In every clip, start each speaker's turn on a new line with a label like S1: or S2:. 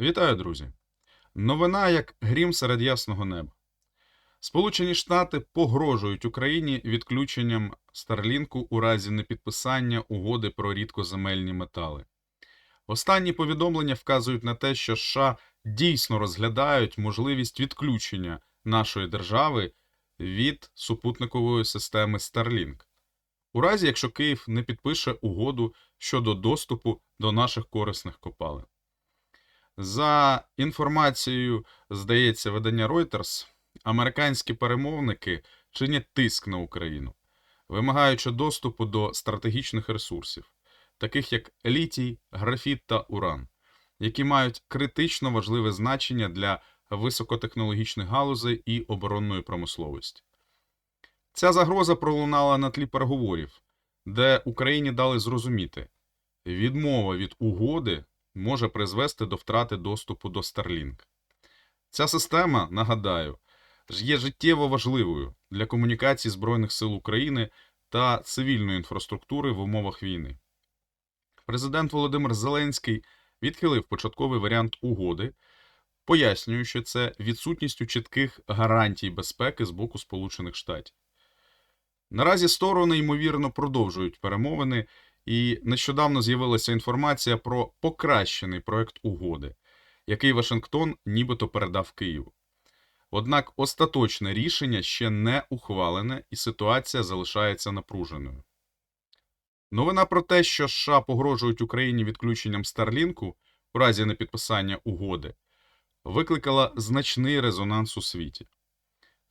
S1: Вітаю, друзі! Новина як грім серед ясного неба. Сполучені Штати погрожують Україні відключенням Старлінку у разі непідписання угоди про рідкоземельні метали. Останні повідомлення вказують на те, що США дійсно розглядають можливість відключення нашої держави від супутникової системи Starlink. У разі, якщо Київ не підпише угоду щодо доступу до наших корисних копалин. За інформацією, здається, видання Reuters, американські перемовники чинять тиск на Україну, вимагаючи доступу до стратегічних ресурсів, таких як літій, графіт та уран, які мають критично важливе значення для високотехнологічних галузей і оборонної промисловості. Ця загроза пролунала на тлі переговорів, де Україні дали зрозуміти, відмова від угоди може призвести до втрати доступу до Starlink. Ця система, нагадаю, є життєво важливою для комунікації Збройних сил України та цивільної інфраструктури в умовах війни. Президент Володимир Зеленський відхилив початковий варіант угоди, пояснюючи це відсутністю чітких гарантій безпеки з боку Сполучених Штатів. Наразі сторони, ймовірно, продовжують перемовини, і нещодавно з'явилася інформація про покращений проект угоди, який Вашингтон нібито передав Києву. Однак остаточне рішення ще не ухвалене, і ситуація залишається напруженою. Новина про те, що США погрожують Україні відключенням Старлінку у разі непідписання угоди, викликала значний резонанс у світі.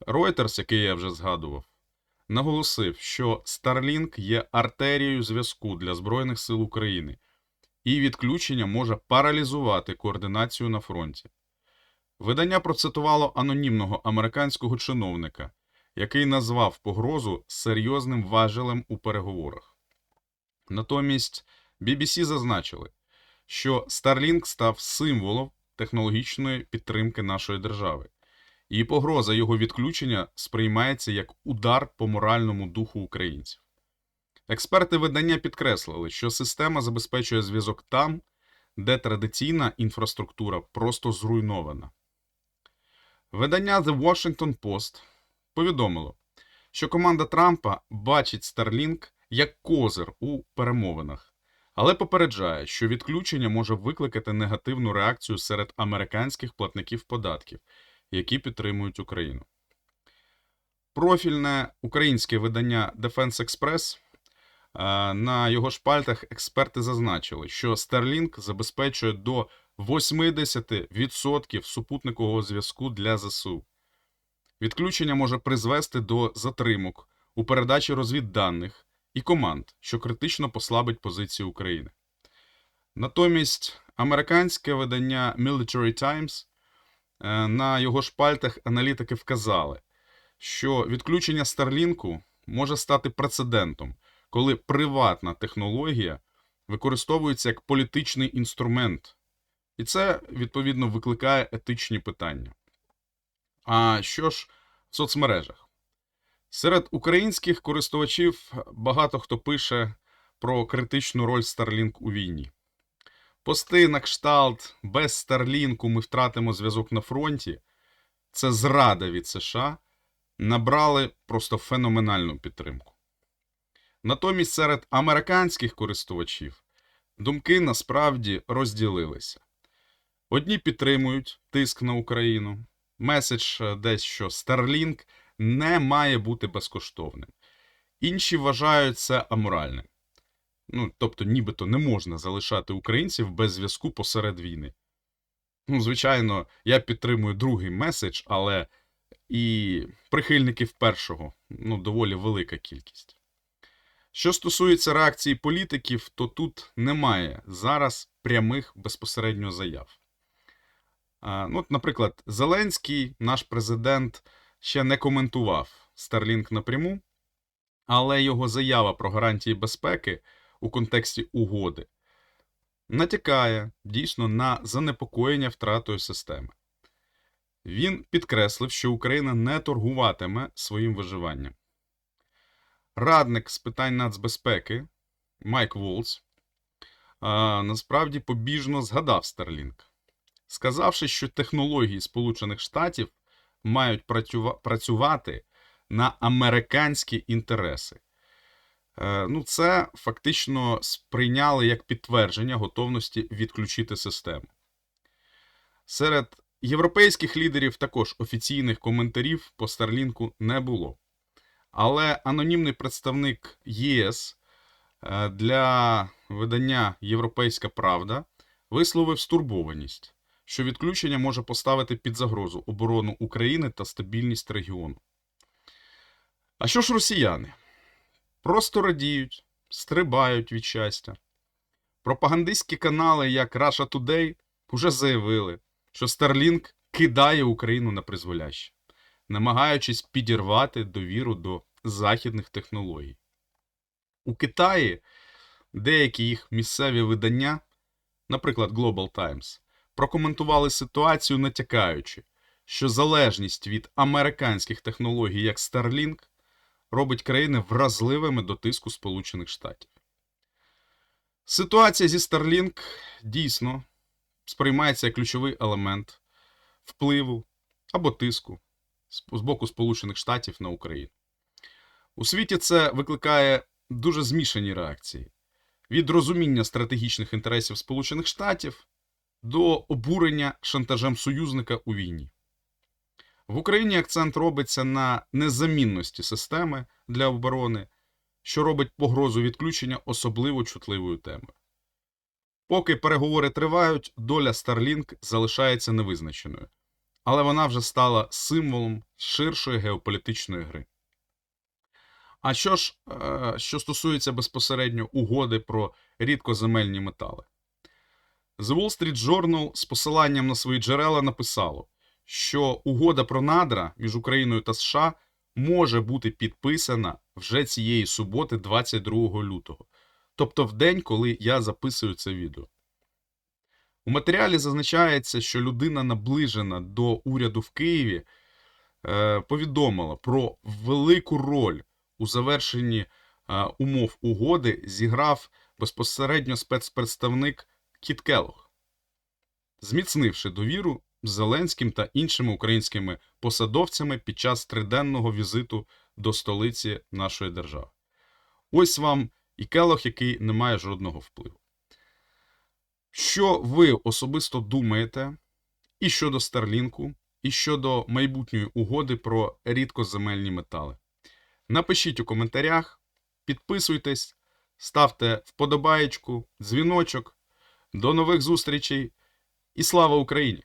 S1: Reuters, який я вже згадував, наголосив, що Starlink є артерією зв'язку для Збройних сил України, і відключення може паралізувати координацію на фронті. Видання процитувало анонімного американського чиновника, який назвав погрозу серйозним важелем у переговорах. Натомість BBC зазначили, що Starlink став символом технологічної підтримки нашої держави, і погроза його відключення сприймається як удар по моральному духу українців. Експерти видання підкреслили, що система забезпечує зв'язок там, де традиційна інфраструктура просто зруйнована. Видання The Washington Post повідомило, що команда Трампа бачить Starlink як козир у перемовинах, але попереджає, що відключення може викликати негативну реакцію серед американських платників податків, які підтримують Україну. Профільне українське видання Defense Express е, на його шпальтах експерти зазначили, що Starlink забезпечує до 80% супутникового зв'язку для ЗСУ. Відключення може призвести до затримок у передачі розвідданих і команд, що критично послабить позиції України. Натомість американське видання Military Times на його шпальтах аналітики вказали, що відключення Старлінку може стати прецедентом, коли приватна технологія використовується як політичний інструмент, і це відповідно викликає етичні питання. А що ж в соцмережах? Серед українських користувачів багато хто пише про критичну роль Starlink у війні. Пости на кшталт без Starlink ми втратимо зв'язок на фронті. Це зрада від США набрали просто феноменальну підтримку. Натомість серед американських користувачів думки насправді розділилися. Одні підтримують тиск на Україну, меседж десь, що Starlink не має бути безкоштовним. Інші вважають це аморальним. Ну, тобто, нібито не можна залишати українців без зв'язку посеред війни. Ну, звичайно, я підтримую другий меседж, але і прихильників першого ну, доволі велика кількість. Що стосується реакції політиків, то тут немає зараз прямих безпосередньо заяв. А, ну, от, Наприклад, Зеленський, наш президент, ще не коментував Starlink напряму, але його заява про гарантії безпеки у контексті угоди натякає дійсно на занепокоєння втратою системи. Він підкреслив, що Україна не торгуватиме своїм виживанням. Радник з питань нацбезпеки Майк Волц насправді побіжно згадав Starlink. сказавши, що технології Сполучених Штатів мають працювати на американські інтереси. Е, Ну, це фактично сприйняли як підтвердження готовності відключити систему. Серед європейських лідерів також офіційних коментарів по Старлінку не було. Але анонімний представник ЄС е, для видання Європейська Правда висловив стурбованість, що відключення може поставити під загрозу оборону України та стабільність регіону. А що ж росіяни? Просто радіють, стрибають від щастя. Пропагандистські канали, як Russia Today, уже заявили, що Starlink кидає Україну на призволяще, намагаючись підірвати довіру до західних технологій. У Китаї деякі їх місцеві видання, наприклад, Global Times, прокоментували ситуацію, натякаючи, що залежність від американських технологій, як Starlink, робить країни вразливими до тиску Сполучених Штатів. Ситуація зі Starlink дійсно сприймається як ключовий елемент впливу або тиску з боку Сполучених Штатів на Україну. У світі це викликає дуже змішані реакції: від розуміння стратегічних інтересів Сполучених Штатів до обурення шантажем союзника у війні. В Україні акцент робиться на незамінності системи для оборони, що робить погрозу відключення особливо чутливою темою. Поки переговори тривають, доля Starlink залишається невизначеною, але вона вже стала символом ширшої геополітичної гри. А що ж, е, що стосується безпосередньо угоди про рідкоземельні метали? The Wall Street Journal з посиланням на свої джерела написало, що угода про надра між Україною та США може бути підписана вже цієї суботи, 22 лютого, тобто в день, коли я записую це відео. У матеріалі зазначається, що людина, наближена до уряду в Києві, е, повідомила про велику роль у завершенні е, умов угоди зіграв безпосередньо спецпредставник Кіт Келлог, зміцнивши довіру Зеленським та іншими українськими посадовцями під час триденного візиту до столиці нашої держави. Ось вам і Келлог, який не має жодного впливу. Що ви особисто думаєте і щодо Старлінку, і щодо майбутньої угоди про рідкоземельні метали? Напишіть у коментарях, підписуйтесь, ставте вподобаєчку, дзвіночок. До нових зустрічей і слава Україні!